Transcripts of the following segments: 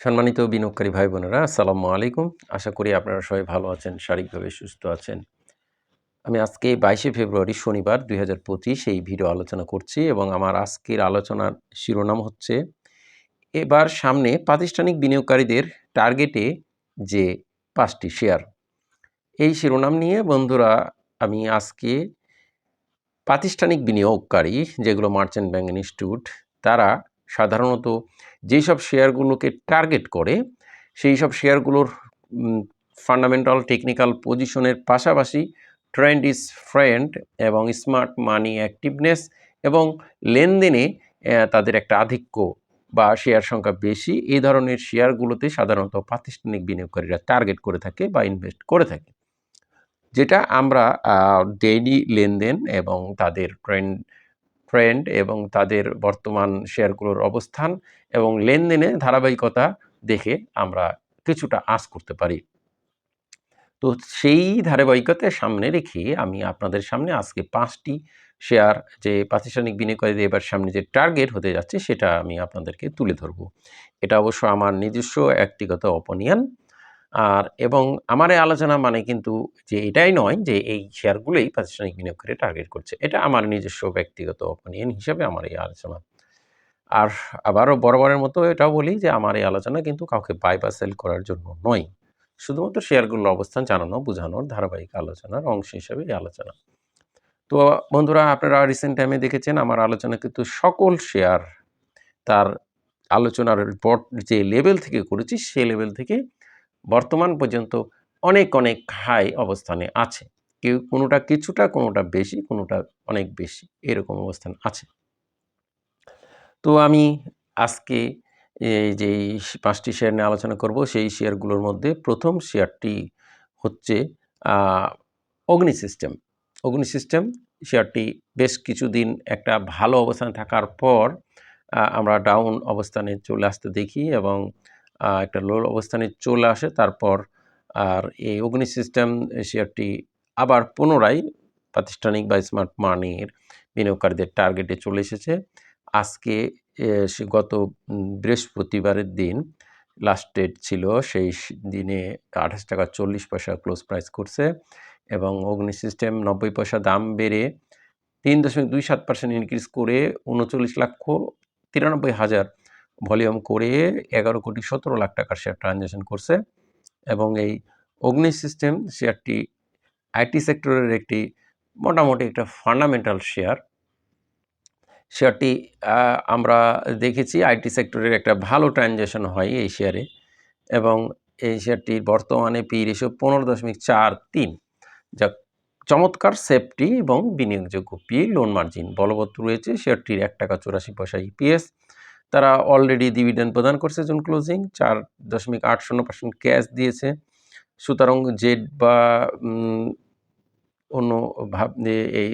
সম্মানিত বিনিয়োগকারী ভাই বোনেরা আসসালামু আলাইকুম। আশা করি আপনারা সবাই ভালো আছেন, শারীরিকভাবে সুস্থ আছেন। আমি আজকে বাইশে ফেব্রুয়ারি, শনিবার দুই এই ভিডিও আলোচনা করছি এবং আমার আজকের আলোচনার শিরোনাম হচ্ছে, এবার সামনে প্রাতিষ্ঠানিক বিনিয়োগকারীদের টার্গেটে যে পাঁচটি শেয়ার। এই শিরোনাম নিয়ে বন্ধুরা, আমি আজকে প্রাতিষ্ঠানিক বিনিয়োগকারী, যেগুলো মার্চেন্ট ব্যাংক ইনস্টিটিউট, তারা সাধারণত যেই সব শেয়ারগুলোকে টার্গেট করে সেই সব শেয়ারগুলোর ফান্ডামেন্টাল টেকনিক্যাল পজিশনের পাশাপাশি ট্রেন্ড ইজ ফ্রেন্ড এবং স্মার্ট মানি অ্যাক্টিভনেস এবং লেনদেনে তাদের একটা আধিক্য বা শেয়ার সংখ্যা বেশি, এই ধরনের শেয়ারগুলোতে সাধারণত প্রাতিষ্ঠানিক বিনিয়োগকারীরা টার্গেট করে থাকে বা ইনভেস্ট করে থাকে। যেটা আমরা ডেইলি লেনদেন এবং তাদের ট্রেন্ড ট্রেন্ড এবং তাদের বর্তমান শেয়ারগুলোর অবস্থান এবং লেনদেনে ধারাবাহিকতা দেখে আমরা কিছুটা আশ করতে পারি। তো সেই ধারাবাহিকতার সামনে রেখে আমি আপনাদের সামনে আজকে পাঁচটি শেয়ার যে প্রাতিষ্ঠানিক বিনিয়োগকারীদের এবার সামনে যে টার্গেট হতে যাচ্ছে সেটা আমি আপনাদেরকে তুলে ধরব। এটা অবশ্য আমার নিজস্ব ব্যক্তিগত অপনিয়ন আর, এবং আমার এই আলোচনা মানে কিন্তু যে এটাই নয় যে এই শেয়ারগুলোই প্রাতিষ্ঠানিক বিনিয়োগকারী টার্গেট করছে। এটা আমার নিজস্ব ব্যক্তিগত অপিনিয়ন হিসাবে আমার এই আলোচনা। আর আবারও বরাবরের মতো এটাও বলি যে আমার এই আলোচনা কিন্তু কাউকে বাই বা সেল করার জন্য নয়। শুধুমাত্র শেয়ারগুলোর অবস্থান জানানো, বোঝানোর ধারাবাহিক আলোচনার অংশ হিসাবে এই আলোচনা। তো বন্ধুরা, আপনারা রিসেন্ট টাইমে দেখেছেন আমার আলোচনা কিন্তু সকল শেয়ার তার আলোচনার রিপোর্ট যে লেভেল থেকে করেছি, সে লেভেল থেকে বর্তমান পর্যন্ত অনেক অনেক হাই অবস্থানে আছে। কেউ কোনোটা কিছুটা, কোনোটা বেশি, কোনোটা অনেক বেশি এরকম অবস্থান আছে। তো আমি আজকে এই যে পাঁচটি শেয়ার নিয়ে আলোচনা করব, সেই শেয়ারগুলোর মধ্যে প্রথম শেয়ারটি হচ্ছে অগ্নি সিস্টেম অগ্নি সিস্টেম শেয়ারটি বেশ কিছুদিন একটা ভালো অবস্থানে থাকার পর আমরা ডাউন অবস্থানে চলে আসতে দেখি এবং একটা লো অবস্থানে চলে আসে। তারপর আর এই অগ্নি সিস্টেম শেয়ারটি আবার পুনরায় প্রাতিষ্ঠানিক বা স্মার্ট মানির বিনিয়োগকারীদের টার্গেটে চলে এসেছে। আজকে সে গত বৃহস্পতিবারের দিন লাস্ট ডেট ছিল, সেই দিনে আঠাশ টাকা চল্লিশ পয়সা ক্লোজ প্রাইস করছে এবং অগ্নি সিস্টেম নব্বই পয়সা দাম বেড়ে তিন দশমিক দুই সাত পার্সেন্ট ইনক্রিজ করে উনচল্লিশ লক্ষ তিরানব্বই হাজার ভলিউম করে এগারো কোটি সতেরো লাখ টাকার শেয়ার ট্রানজ্যাকশন করছে এবং এই অগ্নি সিস্টেম শেয়ারটি আইটি সেক্টরের একটি মোটামুটি একটা ফান্ডামেন্টাল শেয়ার শেয়ারটি আমরা দেখেছি আইটি সেক্টরের একটা ভালো ট্রানজ্যাকশন হয় এই শেয়ারে এবং এই শেয়ারটির বর্তমানে পি রেশিও পনেরো দশমিক চার তিন, যা চমৎকার সেফটি এবং বিনিয়োগযোগ্য পি লোন মার্জিন বলবৎ রয়েছে শেয়ারটির এক টাকা চুরাশি পয়সা ইপিএস তারা অলরেডি ডিভিডেন্ড প্রদান করছে জুন ক্লোজিং চার দশমিক আট শূন্য পার্সেন্ট ক্যাশ দিয়েছে। সুতরাং জেড বা অন্য ভাব এই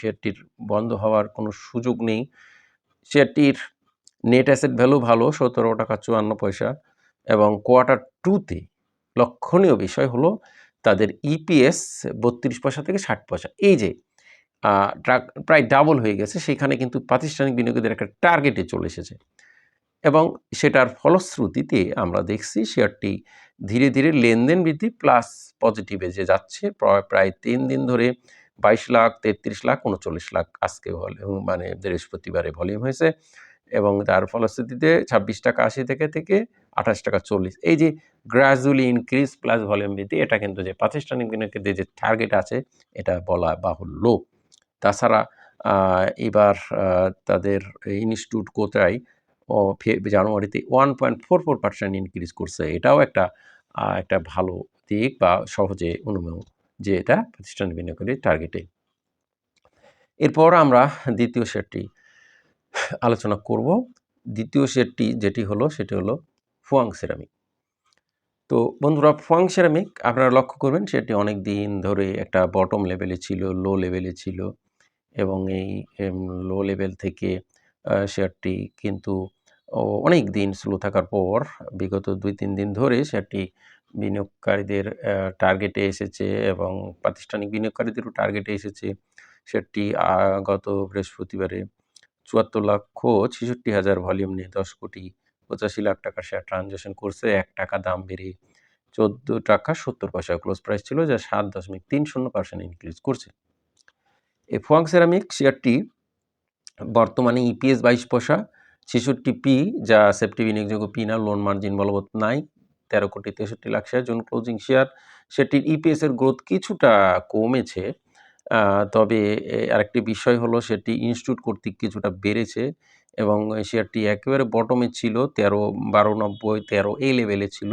শেয়ারটির বন্ধ হওয়ার কোনো সুযোগ নেই। শেয়ারটির নেট অ্যাসেট ভ্যালু ভালো, সতেরো টাকা চুয়ান্ন পয়সা এবং কোয়ার্টার টুতে লক্ষণীয় বিষয় হলো তাদের ইপিএস বত্রিশ পয়সা থেকে ষাট পয়সা। এই যে প্রায় ডাবল হয়ে গেছে। সেখানে কিন্তু প্রাতিষ্ঠানিক বিনিয়োগীদের একটা টার্গেটে চলে এসেছে। এবং সেটার ফলশ্রুতিতে আমরা দেখছি শেয়ারটি ধীরে ধীরে লেনদেন বৃদ্ধি প্লাস পজিটিভে যে যাচ্ছে। প্রায় তিন দিন ধরে বাইশ লাখ, তেত্রিশ লাখ, উনচল্লিশ লাখ আজকে ভলিউম মানে বৃহস্পতিবারে ভলিউম হয়েছে। এবং তার ফলশ্রুতিতে ছাব্বিশ টাকা আশি থেকে থেকে আঠাশ টাকা চল্লিশ। এই যে গ্রাজুয়ালি ইনক্রিজ প্লাস ভলিউম বৃদ্ধি, এটা কিন্তু যে প্রাতিষ্ঠানিক বিনিয়োগের যে টার্গেট আছে, এটা বলা বাহুল্য। তাছাড়া এবার তাদের ইনস্টিটিউট কোথায় ও জানুয়ারিতে one point four four percent increase করছে। এটাও একটা একটা ভালো দিক বা সহজে অনুমেয় যে এটা প্রতিষ্ঠান বিনিয়োগের টার্গেটে এরপর আমরা দ্বিতীয় শেয়ারটি আলোচনা করব। দ্বিতীয় শেয়ারটি যেটি হলো, সেটি হলো ফুয়াং সেরামিক। তো বন্ধুরা, ফুয়াং সেরামিক আপনারা লক্ষ্য করবেন, সেটি অনেক দিন ধরে একটা বটম লেভেলে ছিল লো লেভেলে ছিল। এবং এই লো লেভেল থেকে শেয়ারটি কিন্তু অনেক দিন স্লো থাকার পর, বিগত দুই তিন দিন ধরে শেয়ারটি বিনিয়োগকারীদের টার্গেটে এসেছে এবং প্রাতিষ্ঠানিক বিনিয়োগকারীদেরও টার্গেটে এসেছে। শেয়ারটি গত বৃহস্পতিবারে চুয়াত্তর লক্ষ ছেষট্টি হাজার ভলিউম নিয়ে দশ কোটি পঁচাশি লাখ টাকা শেয়ার ট্রানজ্যাকশন করছে। এক টাকা দাম বেড়ে চোদ্দ টাকা সত্তর পয়সা ক্লোজ প্রাইস ছিল, যা সাত দশমিক তিন শূন্য পার্সেন্ট ইনক্রিজ করছে। এই ফোয়াং সেরামিক শেয়ারটি বর্তমানে ইপিএস বাইশ পয়সা, ছেষট্টি পি যা সেফটি বিনিয়োগযোগ্য পি না লোন মার্জিন বলবৎ নাই, তেরো কোটি তেষট্টি লাখ শেয়ার জন ক্লোজিং শেয়ার সেটির ইপিএস এর গ্রোথ কিছুটা কমেছে। তবে আরেকটি বিষয় হলো সেটি ইনস্টিটিউট কর্তৃক কিছুটা বেড়েছে এবং শেয়ারটি একেবারে বটমে ছিল, তেরো, বারো, নব্বই, তেরো এই লেভেলে ছিল।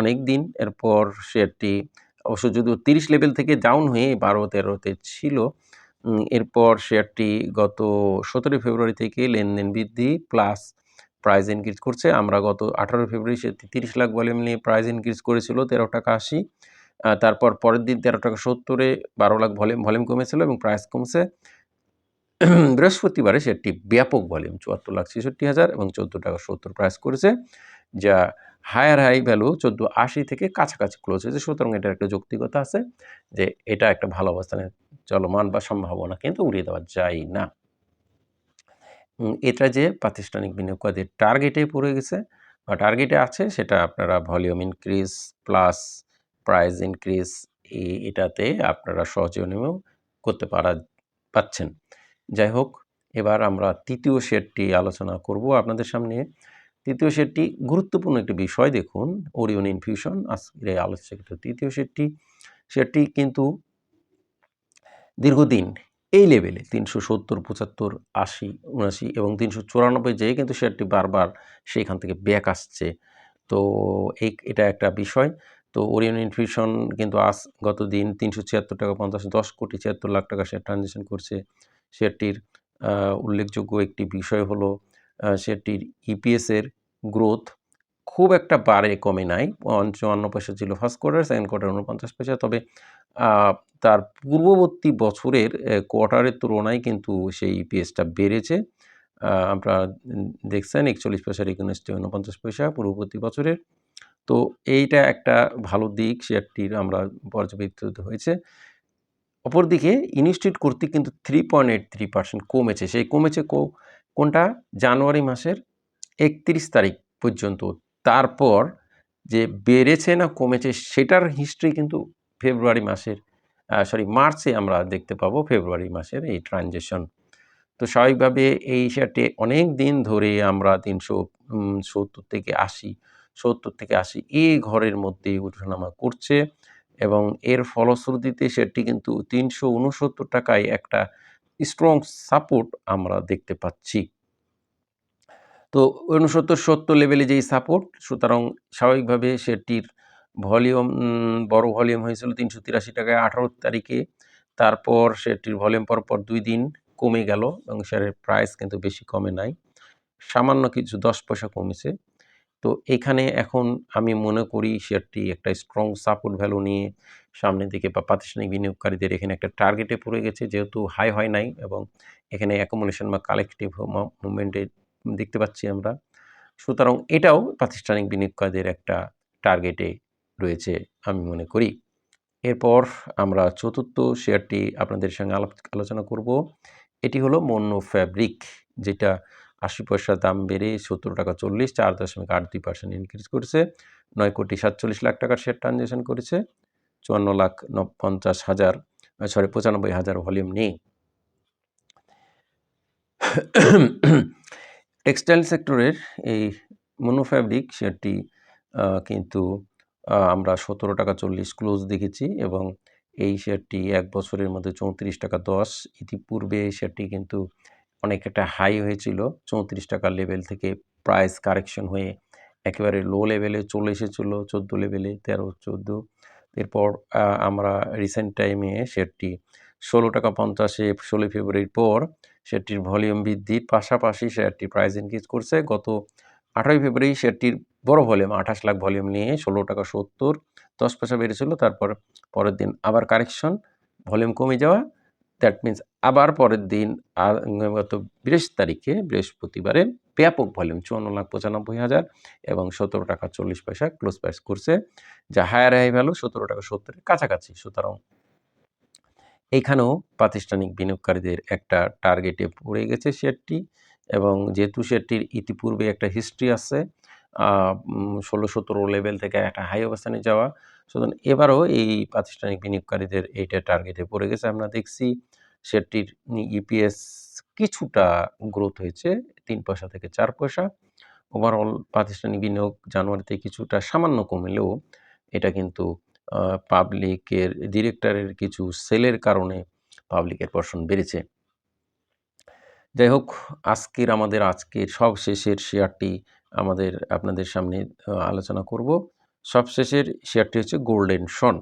অনেক দিন এরপর শেয়ারটি অবশ্য যদিও তিরিশ লেভেল থেকে ডাউন হয়ে বারো, তেরোতে ছিল এরপর শেয়ারটি গত সতেরোই ফেব্রুয়ারি থেকে লেনদেন বৃদ্ধি প্লাস প্রাইস ইনক্রিজ করছে। আমরা গত আঠারোই ফেব্রুয়ারি সে তিরিশ লাখ ভলিউম নিয়ে প্রাইস ইনক্রিজ করেছিল তেরো টাকা আশি। তারপর পরের দিন তেরো টাকা সত্তরে বারো লাখ ভলিউম ভলিউম কমেছিল এবং প্রাইস কমছে। বৃহস্পতিবারে সেটি ব্যাপক ভলিউম চুয়াত্তর লাখ ছেষট্টি হাজার এবং চোদ্দ টাকা সত্তর প্রাইস করেছে, যা হায়ার হাই ভ্যালু চোদ্দ আশি থেকে কাছাকাছি ক্লোজ হয়েছে। সুতরাং এটার একটা যৌক্তিকতা আছে যে এটা একটা ভালো অবস্থানে চলমান বা সম্ভাবনা কিন্তু উড়িয়ে দেওয়া যায় না। এটা যে প্রাতিষ্ঠানিক বিনিয়োগকারীদের টার্গেটে পড়ে গেছে বা টার্গেটে আছে, সেটা আপনারা volume increase plus price increase এটাতে আপনারা সহজে করতে পারা, পাচ্ছেন। যাই হোক, এবার আমরা তৃতীয় শেয়ারটি আলোচনা করব আপনাদের সামনে। তৃতীয় শেয়ারটি গুরুত্বপূর্ণ একটি বিষয় দেখুন ওরিয়ন ইনফিউশন আজকে আলোচ্য তৃতীয় শেয়ারটি শেয়ারটি কিন্তু দীর্ঘদিন এই লেভেলে তিনশো সত্তর, পঁচাত্তর, আশি, উনআশি এবং তিনশো চুরানব্বই যেয়ে কিন্তু শেয়ারটি বারবার সেইখান থেকে ব্যাক আসছে। তো এই এটা একটা বিষয়। তো ওরিয়ন ইনফিউশন কিন্তু আজ গত দিন তিনশো ছিয়াত্তর টাকা পঞ্চাশ, দশ কোটি ছিয়াত্তর লাখ টাকা শেয়ার ট্রানজেকশন করছে। শেয়ারটির উল্লেখযোগ্য একটি বিষয় হলো শেয়ারটির ইপিএসের গ্রোথ খুব একটা বাড়ে, কমে নাই। চুয়ান্ন পয়সা ছিল ফার্স্ট কোয়ার্টার সেকেন্ড কোয়ার্টার উনপঞ্চাশ পয়সা। তবে তার পূর্ববর্তী বছরের কোয়ার্টারের তুলনায় কিন্তু সেই ইপিএসটা বেড়েছে। আমরা দেখছেন একচল্লিশ পয়সার ইকোনমিক্সটি উনপঞ্চাশ পয়সা পূর্ববর্তী বছরের। তো এইটা একটা ভালো দিক, শেয়ারটির আমরা পর্যবেক্ষিত হয়েছে। অপরদিকে ইনস্টিটিউট কর্তৃক কিন্তু three point eight three percent কমেছে। সেই কমেছে কোনটা? জানুয়ারি মাসের একত্রিশ তারিখ পর্যন্ত তারপর যে বেড়েছে না কমেছে সেটার হিস্ট্রি কিন্তু ফেব্রুয়ারি মাসের সরি মার্চে আমরা দেখতে পাবো ফেব্রুয়ারি মাসের এই ট্রানজেকশন তো স্বাভাবিকভাবে এই শেয়ারটি অনেক দিন ধরে আমরা তিনশো সত্তর থেকে আশি, সত্তর থেকে আশি এই ঘরের মধ্যে উঠানামা করছে এবং এর ফলশ্রুতিতে সেটি কিন্তু তিনশো উনসত্তর টাকায় একটা স্ট্রং সাপোর্ট আমরা দেখতে পাচ্ছি। তো উনসত্তর সত্তর লেভেলে যেই সাপোর্ট সুতরাং স্বাভাবিকভাবে সেটির ভলিউম বড় ভলিউম হয়েছিল তিনশো তিরাশি টাকায় আঠারো তারিখে। তারপর সেটির ভলিউম পরপর দুই দিন কমে গেল এবং শেয়ারের প্রাইস কিন্তু বেশি কমে নাই। সামান্য কিছু দশ পয়সা কমেছে। তো এখানে এখন আমি মনে করি শেয়ারটি একটা স্ট্রং সাপোর্ট ভ্যালু নিয়ে সামনের দিকে বা প্রাতিষ্ঠানিক বিনিয়োগকারীদের এখানে একটা টার্গেটে পড়ে গেছে, যেহেতু হাই হয় নাই এবং এখানে অ্যাকোমোডেশন বা কালেকটিভ মুভমেন্টে দেখতে পাচ্ছি আমরা। সুতরাং এটাও প্রাতিষ্ঠানিক বিনিয়োগকারীদের একটা টার্গেটে রয়েছে আমি মনে করি। এরপর আমরা চতুর্থ শেয়ারটি আপনাদের সঙ্গে আলোচনা করব। এটি হলো মন্য ফ্যাব্রিক, যেটা আশি পয়সার দাম বেড়ে সত্তর টাকা চল্লিশ, চার দশমিক আট দুই পার্সেন্ট ইনক্রিজ করেছে। নয় কোটি সাতচল্লিশ লাখ টাকার শেয়ার ট্রানজ্যাকশন করেছে। চুয়ান্ন লাখ পঞ্চাশ হাজার সরি পঁচানব্বই হাজার ভলিউম নেই। টেক্সটাইল সেক্টরের এই মনোফ্যাব্রিক শেয়ারটি কিন্তু আমরা সতেরো টাকা চল্লিশ ক্লোজ দেখেছি এবং এই শেয়ারটি এক বছরের মধ্যে চৌত্রিশ টাকা দশ। ইতিপূর্বে শেয়ারটি কিন্তু অনেক একটা হাই হয়েছিল, চৌত্রিশ টাকার লেভেল থেকে প্রাইস কারেকশন হয়ে একেবারে লো লেভেলে চলে এসেছিল, চোদ্দ লেভেলে তেরো, চোদ্দ। এরপর আমরা রিসেন্ট টাইমে শেয়ারটি ষোলো টাকা পঞ্চাশে ষোলোই ফেব্রুয়ারির পর শেয়ারটির ভলিউম বৃদ্ধির পাশাপাশি শেয়ারটি প্রাইস ইনক্রিজ করছে। গত আঠারোই ফেব্রুয়ারি শেয়ারটির বড় ভলিউম, আঠাশ লাখ ভলিউম নিয়ে ষোলো টাকা সত্তর, দশ পয়সা বেড়েছিল। তারপর পরের দিন আবার কারেকশন ভলিউম কমে যাওয়া। দ্যাট মিন্স আবার পরের দিন গত বিশ তারিখে বৃহস্পতিবারে ব্যাপক ভলিউম, চুয়ান্ন লাখ পঁচানব্বই হাজার এবং সতেরো টাকা চল্লিশ পয়সা ক্লোজ প্রাইস করছে, যা হায়ার হাই ভ্যালু সতেরো টাকা সত্তরের কাছাকাছি। সুতরাং এইখানেও প্রাতিষ্ঠানিক বিনিয়োগকারীদের একটা টার্গেটে পড়ে গেছে শেয়ারটি এবং যেহেতু শেয়ারটির ইতিপূর্বে একটা হিস্ট্রি আছে ষোলো সতেরো লেভেল থেকে একটা হাই অবস্থানে যাওয়া, সুতরাং এবারও এই প্রাতিষ্ঠানিক বিনিয়োগকারীদের এইটা টার্গেটে পড়ে গেছে। আমরা দেখছি শেয়ারটির ইপিএস কিছুটা গ্রোথ হয়েছে, তিন পয়সা থেকে চার পয়সা। ওভারঅল প্রাতিষ্ঠানিক বিনিয়োগ জানুয়ারিতে কিছুটা সামান্য কমলেও এটা কিন্তু পাবলিকের ডিরেক্টরের কিছু সেলের কারণে পাবলিকের পর্ষণ বেড়েছে। যাই হোক আজকের আমাদের আজকের সব শেষের শেয়ারটি আমাদের আপনাদের সামনে আলোচনা করব। সবশেষের শেয়ারটি হচ্ছে গোল্ডেন শন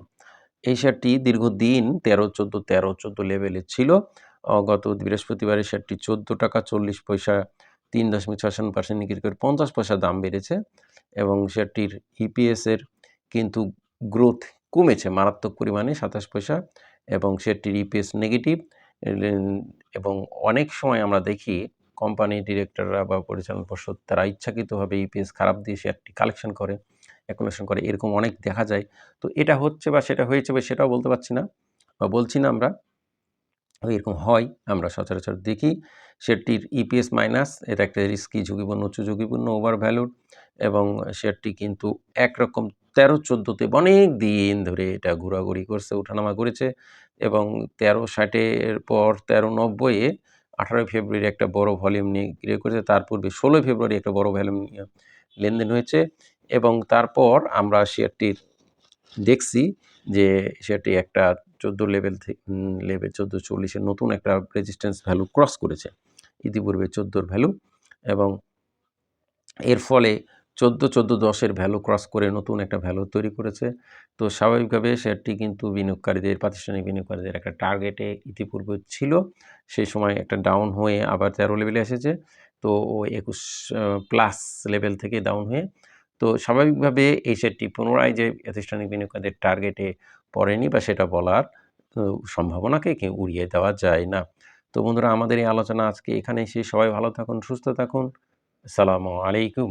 এই শেয়ারটি দীর্ঘদিন তেরো, চোদ্দ তেরো, চোদ্দ লেভেলে ছিল। গত বৃহস্পতিবারে শেয়ারটি চোদ্দ টাকা চল্লিশ পয়সা, তিন দশমিক সাত পার্সেন্ট নিকিট করে পঞ্চাশ পয়সা দাম বেড়েছে এবং শেয়ারটির ইপিএসের কিন্তু গ্রোথ কমেছে, মারাত্মক পরিমাণে সাতাশ পয়সা এবং শেয়ারটির ইপিএস নেগেটিভ এবং অনেক সময় আমরা দেখি কোম্পানি ডিরেক্টররা বা পরিচালনা পর্ষদ তারা ইচ্ছাকৃতভাবে ইপিএস খারাপ দিয়ে শেয়ারটি কালেকশন করে অ্যাকুলেশন করে, এরকম অনেক দেখা যায়। তো এটা হচ্ছে বা সেটা হয়েছে বা সেটাও বলতে পারছি না বা বলছি না আমরা। এরকম হয়, আমরা সচরাচর দেখি শেয়ারটির ইপিএস মাইনাস এটা একটা রিস্কি ঝুঁকিপূর্ণ, উচ্চ ঝুঁকিপূর্ণ ওভার ভ্যালুড এবং শেয়ারটি কিন্তু একরকম তেরো চোদ্দোতে অনেক দিন ধরে এটা ঘোরাঘুরি করছে, ওঠানামা করেছে এবং তেরো ষাটের পর তেরো নব্বইয়ে আঠারোই ফেব্রুয়ারি একটা বড় ভলিউম নিয়ে ক্রিয়ে করেছে, তার পূর্বে ষোলোই ফেব্রুয়ারি একটা বড় ভলিউম নিয়ে লেনদেন হয়েছে এবং তারপর আমরা শেয়ারটির দেখছি যে শেয়ারটি একটা চোদ্দ লেভেল লেভেল চোদ্দ চল্লিশের নতুন একটা রেজিস্ট্যান্স ভ্যালু ক্রস করেছে। ইতিপূর্বে চোদ্দোর ভ্যালু এবং এর ফলে চোদ্দ চোদ্দ দশের ভ্যালু ক্রস করে নতুন একটা ভ্যালু তৈরি করেছে। তো স্বাভাবিকভাবে শেয়ারটি কিন্তু বিনিয়োগকারীদের প্রাতিষ্ঠানিক বিনিয়োগকারীদের একটা টার্গেটে ইতিপূর্বে ছিল। সেই সময় একটা ডাউন হয়ে আবার তেরো লেভেলে এসেছে। তো ও একুশ প্লাস লেভেল থেকে ডাউন হয়ে। তো স্বাভাবিকভাবে এই শেয়ারটি পুনরায় যে প্রাতিষ্ঠানিক বিনিয়োগকারীদের টার্গেটে পড়েনি বা সেটা বলার সম্ভাবনাকে কেউ উড়িয়ে দেওয়া যায় না। তো বন্ধুরা, আমাদের এই আলোচনা আজকে এখানে এসে সবাই ভালো থাকুন, সুস্থ থাকুন। আসসালামু আলাইকুম।